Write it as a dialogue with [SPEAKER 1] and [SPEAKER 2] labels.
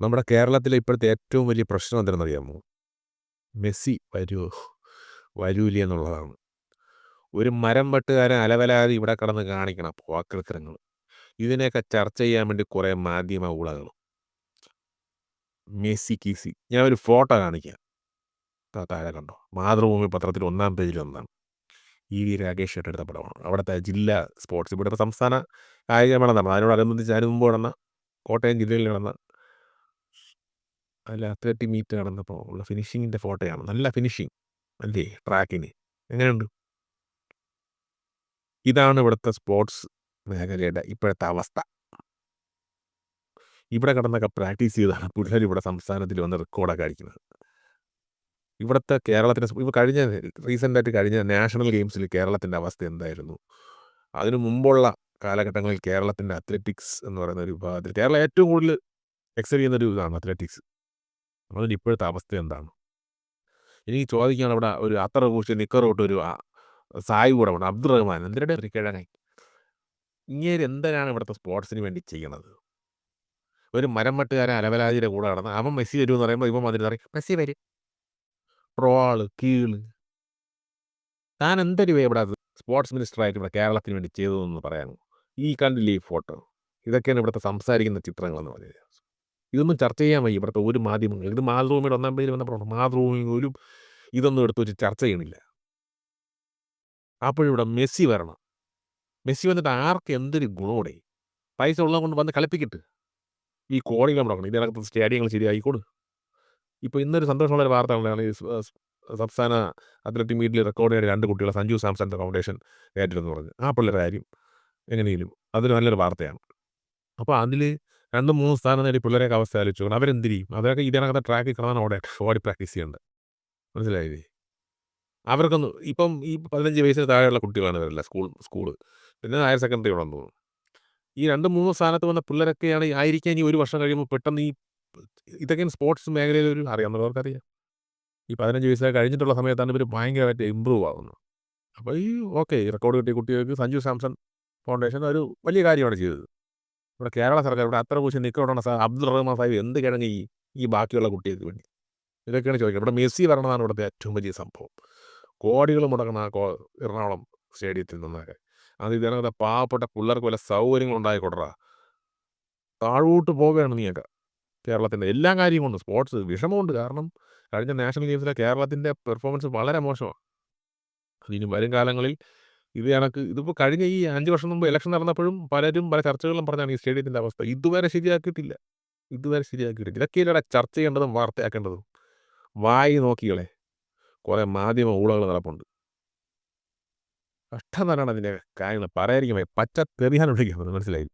[SPEAKER 1] നമ്മുടെ കേരളത്തിലെ ഇപ്പോഴത്തെ ഏറ്റവും വലിയ പ്രശ്നം എന്തെന്നറിയാമോ മെസ്സി വരൂ വരൂലി എന്നുള്ളതാണ്. ഒരു മരം വെട്ടുകാരൻ അലവലാതെ ഇവിടെ കിടന്ന് കാണിക്കണം പോക്കൃത്തരങ്ങൾ. ഇതിനെയൊക്കെ ചർച്ച ചെയ്യാൻ വേണ്ടി കുറേ മാധ്യമ ഊളകൾ. മെസ്സി കീസി. ഞാൻ ഒരു ഫോട്ടോ കാണിക്കാം. താഴെ കണ്ടോ? മാതൃഭൂമി പത്രത്തിൽ ഒന്നാം പേജിൽ ഒന്നാണ്. ഇ വി രാകേഷ് എടുത്ത പടമാണ്. അവിടുത്തെ ജില്ലാ സ്പോർട്സ് ഇവിടെ സംസ്ഥാന കായികമേള നടന്നു. അതിനോടനുബന്ധിച്ച് അതിന് മുമ്പ് നടന്ന കോട്ടയം ജില്ലയിൽ നടന്ന അല്ല തേർട്ടി മീറ്റർ നടന്നപ്പോൾ ഉള്ള ഫിനിഷിങ്ങിന്റെ ഫോട്ടോയാണ്. നല്ല ഫിനിഷിങ് അല്ലേ ട്രാക്കിന്. എങ്ങനെയുണ്ട്? ഇതാണ് ഇവിടുത്തെ സ്പോർട്സ് മേഖലയുടെ ഇപ്പോഴത്തെ അവസ്ഥ. ഇവിടെ കിടന്നൊക്കെ പ്രാക്ടീസ് ചെയ്താണ് പിള്ളേർ ഇവിടെ സംസ്ഥാനത്തിൽ വന്ന് റെക്കോർഡൊക്കെ അടിക്കുന്നത്. ഇവിടുത്തെ കേരളത്തിന്റെ ഇപ്പോൾ കഴിഞ്ഞ റീസെന്റായിട്ട് കഴിഞ്ഞ നാഷണൽ ഗെയിംസിൽ കേരളത്തിന്റെ അവസ്ഥ എന്തായിരുന്നു? അതിനു മുമ്പുള്ള കാലഘട്ടങ്ങളിൽ കേരളത്തിന്റെ അത്ലറ്റിക്സ് എന്ന് പറയുന്ന ഒരു വിഭാഗത്തിൽ കേരളം ഏറ്റവും കൂടുതൽ എക്സൽ ചെയ്യുന്ന ഒരു ഇതാണ് അത്ലറ്റിക്സ്. അതിന് ഇപ്പോഴത്തെ അവസ്ഥ എന്താണ്? എനിക്ക് ചോദിക്കുകയാണ് അവിടെ ഒരു അത്ര കൂശി നിക്കറോട്ട് ഒരു സായി കൂടെ വേണം അബ്ദുൾ റഹ്മാൻ എന്തിനുടെ ഒരു കിഴങ്ങൻ. ഇങ്ങനെ എന്തിനാണ് ഇവിടുത്തെ സ്പോർട്സിന് വേണ്ടി ചെയ്യണത്? ഒരു മരം അലവലാജിയുടെ കൂടെ നടന്ന് അവൻ മെസ്സി വരുമെന്ന് പറയുമ്പോൾ ഇപ്പം വന്നിട്ട് പറയും മെസ്സി വരും. ട്രോൾ, കീൾ. താൻ എന്തൊരു ഇവിടെ സ്പോർട്സ് മിനിസ്റ്റർ ആയിട്ട് ഇവിടെ കേരളത്തിന് വേണ്ടി ചെയ്തതെന്ന് പറയാനോ? ഈ കണ്ടില്ലേ ഈ ഫോട്ടോ? ഇതൊക്കെയാണ് ഇവിടുത്തെ സംസാരിക്കുന്ന ചിത്രങ്ങളെന്ന് പറഞ്ഞത്. ഇതൊന്നും ചർച്ച ചെയ്യാൻ വയ്യ ഇവിടുത്തെ ഒരു മാധ്യമങ്ങൾ. ഇത് മാതൃഭൂമിയുടെ ഒന്നാം പേജിൽ വന്നപ്പോഴാണ് മാതൃഭൂമി പോലും ഇതൊന്നും എടുത്ത് വെച്ച് ചർച്ച ചെയ്യണില്ല. അപ്പോഴിവിടെ മെസ്സി വരണം. മെസ്സി വന്നിട്ട് ആർക്ക് എന്തൊരു ഗുണമോടെ പൈസ ഉള്ളത് കൊണ്ട് വന്ന് കളിപ്പിക്കട്ട്. ഈ കോടികൾ മുടക്കണം. ഇതിനകത്ത് സ്റ്റേഡിയങ്ങൾ കൊടു? ഇപ്പോൾ ഇന്നൊരു സന്തോഷമുള്ള വാർത്ത ഉണ്ടാണ് ഈ സംസ്ഥാന അത്ലറ്റിക് മീറ്റിൽ റെക്കോർഡ് ചെയ്ത രണ്ട് കുട്ടികളെ സഞ്ജു സാംസന്റെ ഫൗണ്ടേഷൻ ഏറ്റെടുത്തെന്ന് പറഞ്ഞു. ആ പിള്ളേരുടെ കാര്യം എങ്ങനെയെങ്കിലും അതൊരു നല്ലൊരു വാർത്തയാണ്. അപ്പോൾ അതിൽ 2, 3 സ്ഥാനം നേടി പിള്ളേരെയൊക്കെ അവസ്ഥ ആലോചിച്ചു നോക്കണം. അതൊക്കെ? അവരൊക്കെ ഇതിനകത്ത് ട്രാക്കിൽ കിടന്നാണ് ഓടെ ഓടി പ്രാക്ടീസ് ചെയ്യേണ്ടത്. മനസ്സിലായില്ലേ? അവർക്കൊന്നും ഇപ്പം ഈ 15 വയസ്സിന് താഴെയുള്ള കുട്ടികളാണ് ഇവരല്ല സ്കൂൾ സ്കൂൾ പിന്നെ ഹയർ സെക്കൻഡറി ഉണ്ടെന്ന് തോന്നുന്നു. ഈ 2, 3 സ്ഥാനത്ത് വന്ന പിള്ളേരൊക്കെയാണ് ആയിരിക്കാൻ ഇനി ഒരു വർഷം കഴിയുമ്പോൾ പെട്ടെന്ന് ഈ ഇതൊക്കെയാണ് സ്പോർട്സ് മേഖലയിൽ ഒരു അറിയാവുന്നവർക്കറിയാം. ഈ 15 വയസ്സൊക്കെ കഴിഞ്ഞിട്ടുള്ള സമയത്താണ് ഇവർ ഭയങ്കരമായിട്ട് ഇമ്പ്രൂവ് ആകുന്നത് അപ്പോൾ ഈ ഓക്കെ റെക്കോർഡ് കിട്ടിയ കുട്ടികൾക്ക് സഞ്ജു സാംസൺ ഫൗണ്ടേഷൻ ഒരു വലിയ കാര്യമാണ് ചെയ്തത്. ഇവിടെ കേരള സർക്കാർ ഇവിടെ അത്ര കുശി നിൽക്കണം സാർ അബ്ദുൾ റഹ്മാൻ സാഹിബ് എന്ത് കിഴങ്ങി ഈ ബാക്കിയുള്ള കുട്ടികൾക്ക് വേണ്ടി? ഇതൊക്കെയാണ് ചോദിക്കുന്നത്. ഇവിടെ മെസ്സി വരണതാണ് ഇവിടുത്തെ ഏറ്റവും വലിയ സംഭവം. കോടികൾ കോ എറണാകുളം സ്റ്റേഡിയത്തിൽ നിന്നൊക്കെ. അത് ഇതിനകത്തെ പാവപ്പെട്ട പിള്ളേർക്ക് വല്ല സൗകര്യങ്ങൾ ഉണ്ടായി കൊടുടാ. താഴോട്ട് പോവുകയാണ് നീയൊക്കെ. കേരളത്തിന്റെ എല്ലാ കാര്യം കൊണ്ടും സ്പോർട്സ് വിഷമമുണ്ട്. കാരണം കഴിഞ്ഞ നാഷണൽ ഗെയിംസിലെ കേരളത്തിന്റെ പെർഫോമൻസ് വളരെ മോശമാണ്. അതിന് വരും കാലങ്ങളിൽ ഇത് എനിക്ക് ഇതിപ്പോൾ കഴിഞ്ഞ ഈ അഞ്ച് വർഷം മുമ്പ് ഇലക്ഷൻ നടന്നപ്പോഴും പലരും പല ചർച്ചകളിലും പറഞ്ഞാണ് ഈ സ്റ്റേഡിയത്തിന്റെ അവസ്ഥ. ഇതുവരെ ശരിയാക്കിയിട്ടില്ല. ഇതുവരെ ശരിയാക്കിയിട്ടില്ല. ഇതൊക്കെയല്ലേടാ ചർച്ച ചെയ്യേണ്ടതും വാർത്തയാക്കേണ്ടതും. വായി നോക്കികളെ കുറേ മാധ്യമ ഊളകൾ നടപ്പുണ്ട്. കഷ്ടം തന്നെയാണ് അതിന്റെ കാര്യങ്ങൾ പറയായിരിക്കും. പച്ച തെറിയാൻ വിളിക്കുന്നത് മനസ്സിലായി.